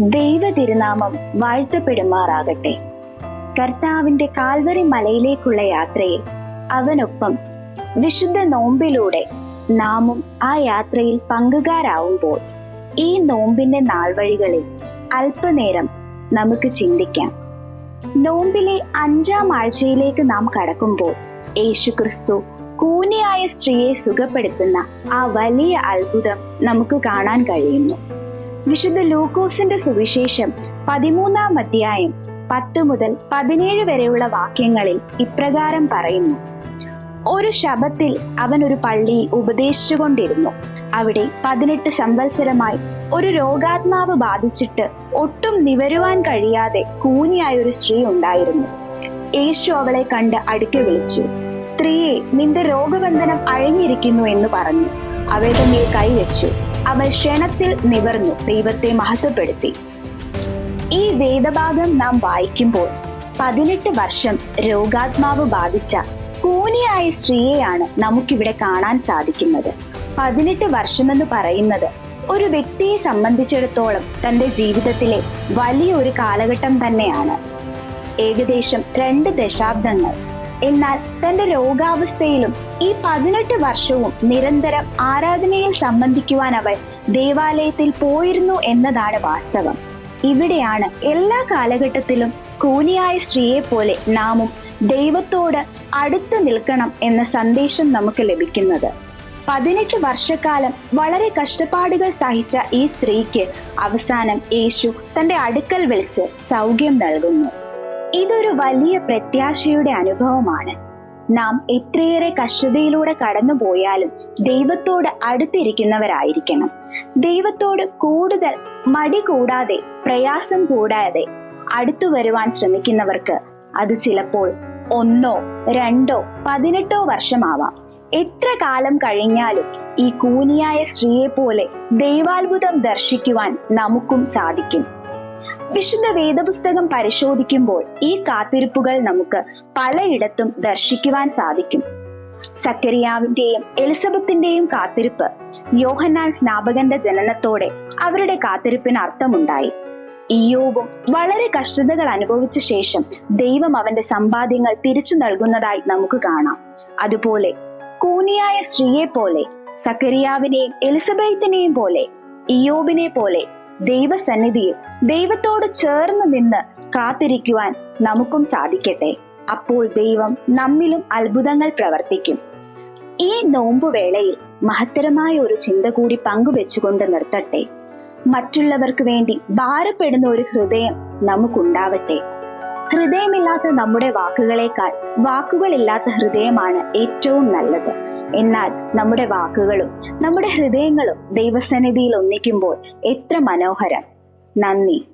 ദൈവ തിരുനാമം വാഴ്ത്തപ്പെടുമാറാകട്ടെ. കർത്താവിന്റെ കാൽവറി മലയിലേക്കുള്ള യാത്രയിൽ അവനൊപ്പം വിശുദ്ധ നോമ്പിലൂടെ നാമും ആ യാത്രയിൽ പങ്കുകാരാവുമ്പോൾ ഈ നോമ്പിന്റെ നാൾവഴികളിൽ അല്പനേരം നമുക്ക് ചിന്തിക്കാം. നോമ്പിലെ അഞ്ചാം ആഴ്ചയിലേക്ക് നാം കടക്കുമ്പോൾ യേശുക്രിസ്തു കൂനിയായ സ്ത്രീയെ സുഖപ്പെടുത്തുന്ന ആ വലിയ അത്ഭുതം നമുക്ക് കാണാൻ കഴിയുന്നു. വിശുദ്ധ ലൂക്കോസിന്റെ സുവിശേഷം പതിമൂന്നാം അധ്യായം പത്ത് മുതൽ പതിനേഴ് വരെയുള്ള വാക്യങ്ങളിൽ ഇപ്രകാരം പറയുന്നു. ഒരു ശബത്തിൽ അവൻ ഒരു പള്ളിയിൽ ഉപദേശിച്ചുകൊണ്ടിരുന്നു. അവിടെ പതിനെട്ട് സംവത്സരമായി ഒരു രോഗാത്മാവ് ബാധിച്ചിട്ട് ഒട്ടും നിവരുവാൻ കഴിയാതെ കൂനിയായ ഒരു സ്ത്രീ ഉണ്ടായിരുന്നു. യേശു അവളെ കണ്ട് അടുക്കെ വിളിച്ചു സ്ത്രീയെ നിന്റെ രോഗബന്ധനം അഴിഞ്ഞിരിക്കുന്നു എന്ന് പറഞ്ഞു. അവളുടെ മേൽ കൈവച്ചു. അവൾ ക്ഷണത്തിൽ നിവർന്നു ദൈവത്തെ മഹത്വപ്പെടുത്തി. ഈ വേദഭാഗം നാം വായിക്കുമ്പോൾ പതിനെട്ട് വർഷം രോഗാത്മാവ് ബാധിച്ച കൂനിയായ സ്ത്രീയെയാണ് നമുക്കിവിടെ കാണാൻ സാധിക്കുന്നത്. പതിനെട്ട് വർഷമെന്ന് പറയുന്നത് ഒരു വ്യക്തിയെ സംബന്ധിച്ചിടത്തോളം തന്റെ ജീവിതത്തിലെ വലിയൊരു കാലഘട്ടം തന്നെയാണ്. ഏകദേശം രണ്ട് ദശാബ്ദങ്ങൾ എന്നാൽ തന്റെ രോഗാവസ്ഥയിലും ഈ പതിനെട്ട് വർഷവും നിരന്തരം ആരാധനയിൽ സംബന്ധിക്കുവാൻ അവൾ ദേവാലയത്തിൽ പോയിരുന്നു എന്നതാണ് വാസ്തവം. ഇവിടെയാണ് എല്ലാ കാലഘട്ടത്തിലും കൂനിയായ സ്ത്രീയെ പോലെ നാമും ദൈവത്തോട് അടുത്ത് നിൽക്കണം എന്ന സന്ദേശം നമുക്ക് ലഭിക്കുന്നത്. പതിനെട്ട് വർഷക്കാലം വളരെ കഷ്ടപ്പാടുകൾ സഹിച്ച ഈ സ്ത്രീക്ക് അവസാനം യേശു തന്റെ അടുക്കൽ വിളിച്ച് സൗഖ്യം നൽകുന്നു. ഇതൊരു വലിയ പ്രത്യാശയുടെ അനുഭവമാണ്. നാം എത്രയേറെ കഷ്ടതയിലൂടെ കടന്നു പോയാലും ദൈവത്തോട് അടുത്തിരിക്കുന്നവരായിരിക്കണം. ദൈവത്തോട് കൂടുതൽ മടി കൂടാതെ പ്രയാസം കൂടാതെ അടുത്തു വരുവാൻ ശ്രമിക്കുന്നവർക്ക് അത് ചിലപ്പോൾ ഒന്നോ രണ്ടോ പതിനെട്ടോ വർഷമാവാം. എത്ര കാലം കഴിഞ്ഞാലും ഈ കൂനിയായ സ്ത്രീയെ പോലെ ദൈവാത്ഭുതം ദർശിക്കുവാൻ നമുക്കും സാധിക്കും. വിശുദ്ധ വേദപുസ്തകം പരിശോധിക്കുമ്പോൾ ഈ കാത്തിരിപ്പുകൾ നമുക്ക് പലയിടത്തും ദർശിക്കുവാൻ സാധിക്കും. സക്കരിയാവിന്റെയും എലിസബത്തിന്റെയും കാത്തിരിപ്പ് യോഹന്നാൻ സ്നാപകന്റെ ജനനത്തോടെ അവരുടെ കാത്തിരിപ്പിന് അർത്ഥമുണ്ടായി. ഇയോബും വളരെ കഷ്ടതകൾ അനുഭവിച്ച ശേഷം ദൈവം അവന്റെ സമ്പാദ്യങ്ങൾ തിരിച്ചു നൽകുന്നതായി നമുക്ക് കാണാം. അതുപോലെ കൂനിയായ സ്ത്രീയെ പോലെ സക്കരിയാവിനെയും എലിസബത്തിനെയും പോലെ ഇയോബിനെ പോലെ ദൈവസന്നിധിയിൽ ദൈവത്തോട് ചേർന്ന് നിന്ന് കാത്തിരിക്കുവാൻ നമുക്കും സാധിക്കട്ടെ. അപ്പോൾ ദൈവം നമ്മിലും അത്ഭുതങ്ങൾ പ്രവർത്തിക്കും. ഈ നോമ്പുവേളയിൽ മഹത്തരമായ ഒരു ചിന്ത കൂടി പങ്കുവെച്ചുകൊണ്ട് നിർത്തട്ടെ. മറ്റുള്ളവർക്ക് വേണ്ടി ഭാരപ്പെടുന്ന ഒരു ഹൃദയം നമുക്കുണ്ടാവട്ടെ. ഹൃദയമില്ലാത്ത നമ്മുടെ വാക്കുകളേക്കാൾ വാക്കുകളില്ലാത്ത ഹൃദയമാണ് ഏറ്റവും നല്ലത്. എന്നാൽ നമ്മുടെ വാക്കുകളും നമ്മുടെ ഹൃദയങ്ങളും ദൈവസന്നിധിയിൽ ഒന്നിക്കുമ്പോൾ എത്ര മനോഹരം. നന്ദി.